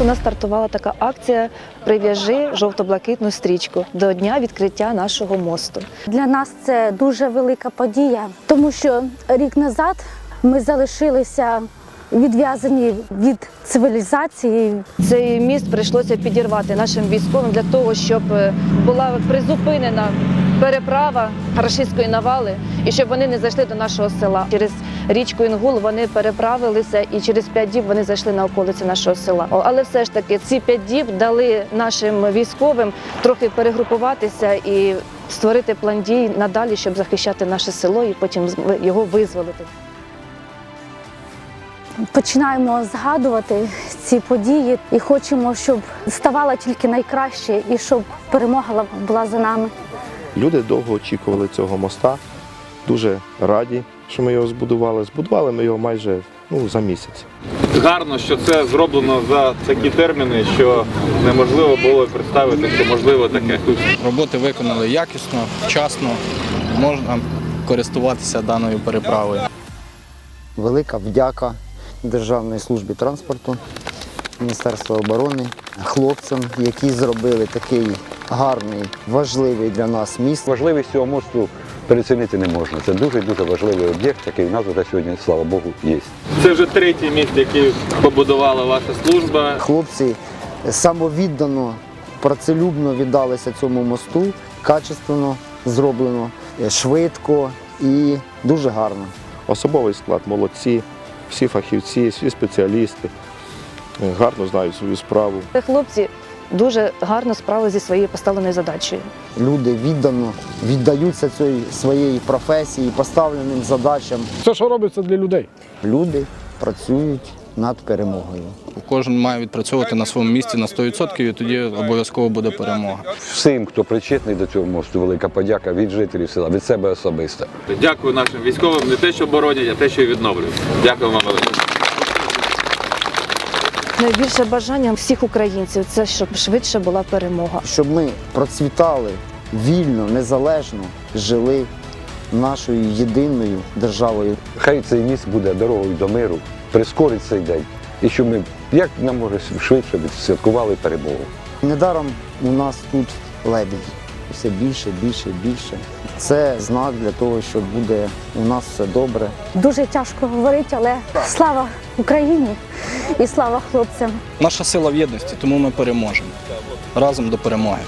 у нас стартувала така акція Прив'яжи жовто-блакитну стрічку до дня відкриття нашого мосту. Для нас це дуже велика подія, тому що рік назад ми залишилися відв'язані від цивілізації. Цей міст прийшлося підірвати нашим військовим для того, щоб е, була призупинена переправа рашистської навали і щоб вони не зайшли до нашого села. Через річку Інгул вони переправилися і через п'ять діб вони зайшли на околиці нашого села. Але все ж таки ці п'ять діб дали нашим військовим трохи перегрупуватися і створити план дій надалі, щоб захищати наше село і потім його визволити. Починаємо згадувати ці події і хочемо, щоб ставало тільки найкраще і щоб перемога була за нами. Люди довго очікували цього моста, дуже раді, що ми його збудували. Збудували ми його майже ну, за місяць. Гарно, що це зроблено за такі терміни, що неможливо було представити, що можливо таке. Роботи виконали якісно, вчасно, можна користуватися даною переправою. Велика вдяка Державної служби транспорту, Міністерства оборони, хлопцям, які зробили такий гарний, важливий для нас міст. Важливість цього мосту перецінити не можна. Це дуже дуже важливий об'єкт, який у нас вже сьогодні, слава Богу, є. Це вже третій міст, який побудувала ваша служба. Хлопці самовіддано, працелюбно віддалися цьому мосту, качественно зроблено, швидко і дуже гарно. Особовий склад молодці, всі фахівці, всі спеціалісти е, гарно знають свою справу. Хлопці дуже гарно справили зі своєю поставленою задачею. Люди віддано віддаються цієї своєї професії, поставленим задачам. Це що робиться для людей. Люди працюють над перемогою. Кожен має відпрацьовувати на своєму місці на 100% і тоді обов'язково буде перемога. Всім, хто причетний до цього мосту, велика подяка від жителів села, від себе особисто. Дякую нашим військовим не те, що боронять, а те, що і відновлюють. Дякую вам велике. Найбільше бажання всіх українців це щоб швидше була перемога. Щоб ми процвітали вільно, незалежно, жили нашою єдиною державою. Хай цей міст буде дорогою до миру, прискорить цей день. І щоб ми як нам може швидше відсвяткували перемогу. Недаром у нас тут лебідь. Все більше, більше, більше. Це знак для того, що буде у нас все добре. Дуже тяжко говорити, але слава Україні і слава хлопцям. Наша сила в єдності, тому ми переможемо разом до перемоги.